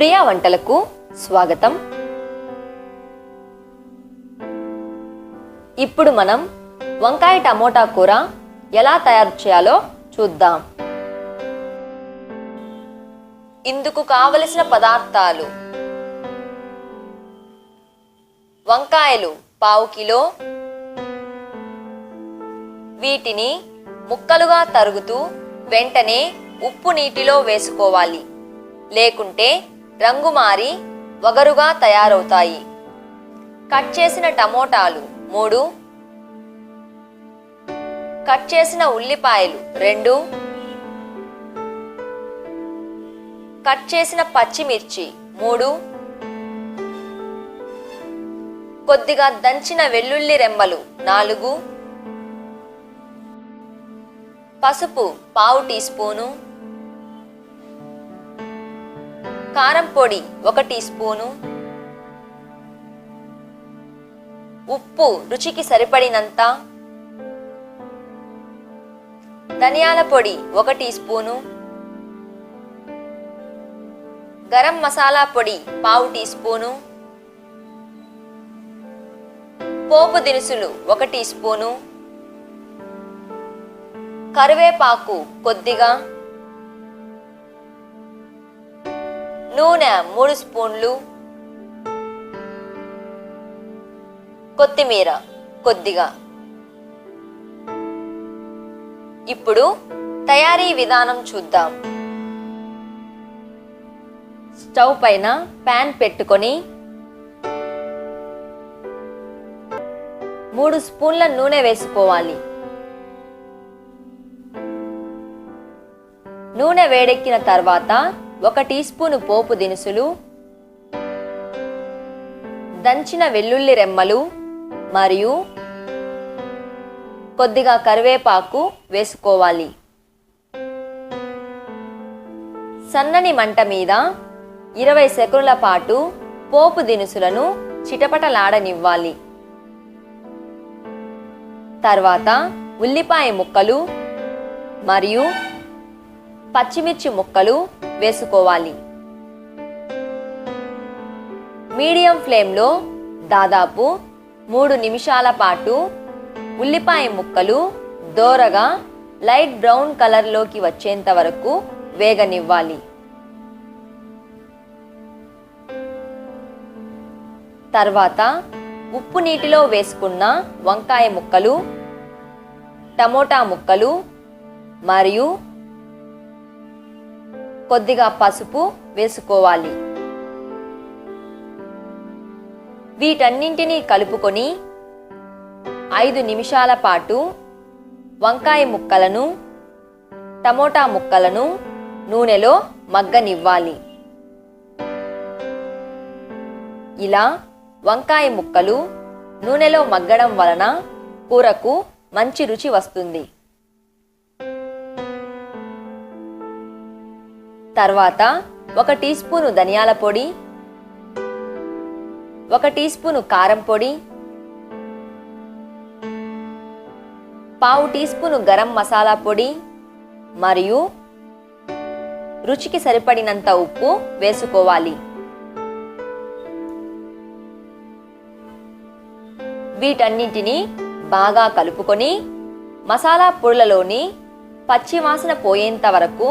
ప్రియా వంటలకు స్వాగతం. ఇప్పుడు మనం వంకాయ టమోటా కూర ఎలా తయారు చేయాలో చూద్దాం. ఇందుకు కావలసిన పదార్థాలు వంకాయలు పావు కిలో. వీటిని ముక్కలుగా తరుగుతూ వెంటనే ఉప్పు నీటిలో వేసుకోవాలి. లేకుంటే రంగు మారి వగరుగా తయారవుతాయి. కట్ చేసిన టమోటాలు మూడు. కట్ చేసిన ఉల్లిపాయలు రెండు. కట్ చేసిన పచ్చిమిర్చి మూడు. కొద్దిగా దంచిన వెల్లుల్లి రెమ్మలు నాలుగు. పసుపు పావు టీ స్పూను. కారం పొడి ఒక టీ స్పూను. ఉప్పు రుచికి సరిపడినంత. ధనియాల పొడి ఒక టీ స్పూను. గరం మసాలా పొడి పావు టీ స్పూను. పోపు దినుసులు ఒక టీ స్పూను. కరివేపాకు కొద్దిగా. నూనె మూడు స్పూన్లు కొత్తిమీర కొద్దిగా. ఇప్పుడు తయారీ విధానం చూద్దాం. స్టవ్ పైన ప్యాన్ పెట్టుకొని మూడు స్పూన్ల నూనె వేసుకోవాలి. నూనె వేడెక్కిన తర్వాత ఒక టీ స్పూను పోపు దినుసులు దంచిన వెల్లుల్లి రెమ్మలు మరియు కొద్దిగా కరివేపాకు వేసుకోవాలి. సన్నని మంట మీద ఇరవై సెకండ్ల పాటు పోపు దినుసులను చిటపటలాడనివ్వాలి. తర్వాత ఉల్లిపాయ ముక్కలు మరియు పచ్చిమిర్చి ముక్కలు వేసుకోవాలి. మీడియం ఫ్లేమ్లో దాదాపు మూడు నిమిషాల పాటు ఉల్లిపాయ ముక్కలు దోరగా లైట్ బ్రౌన్ కలర్లోకి వచ్చేంత వరకు వేగనివ్వాలి. తర్వాత ఉప్పు నీటిలో వేసుకున్న వంకాయ ముక్కలు టమోటా ముక్కలు మరియు కొద్దిగా పసుపు వేసుకోవాలి. వీటన్నింటినీ కలుపుకొని ఐదు నిమిషాల పాటు వంకాయ ముక్కలను టమోటా ముక్కలను నూనెలో మగ్గనివ్వాలి. ఇలా వంకాయ ముక్కలు నూనెలో మగ్గడం వలన కూరకు మంచి రుచి వస్తుంది. తర్వాత ఒక టీ స్పూను ధనియాల పొడి ఒక టీ స్పూను కారం పొడి పావు టీ స్పూను గరం మసాలా పొడి మరియు రుచికి సరిపడినంత ఉప్పు వేసుకోవాలి. వీటన్నింటినీ బాగా కలుపుకొని మసాలా పొడులలోని పచ్చి వాసన పోయేంత వరకు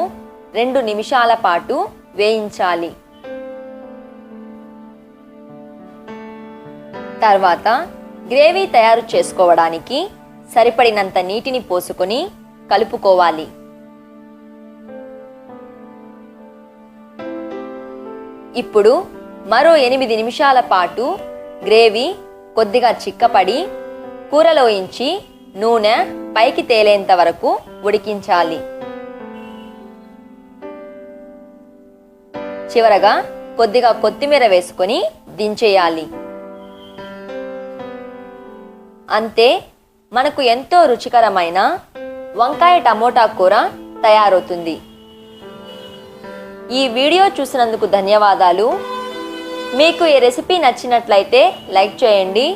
రెండు నిమిషాల పాటు వేయించాలి. తర్వాత గ్రేవీ తయారు చేసుకోవడానికి సరిపడినంత నీటిని పోసుకొని కలుపుకోవాలి. ఇప్పుడు మరో ఎనిమిది నిమిషాల పాటు గ్రేవీ కొద్దిగా చిక్కపడి కూరలోయించి నూనె పైకి తేలేంత వరకు ఉడికించాలి. చివరగా కొద్దిగా కొత్తిమీర వేసుకొని దించేయాలి. అంతే మనకు ఎంతో రుచికరమైన వంకాయ టమోటా కూర తయారవుతుంది. ఈ వీడియో చూసినందుకు ధన్యవాదాలు. మీకు ఈ రెసిపీ నచ్చినట్లయితే లైక్ చేయండి.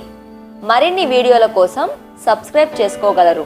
మరిన్ని వీడియోల కోసం సబ్స్క్రైబ్ చేసుకోగలరు.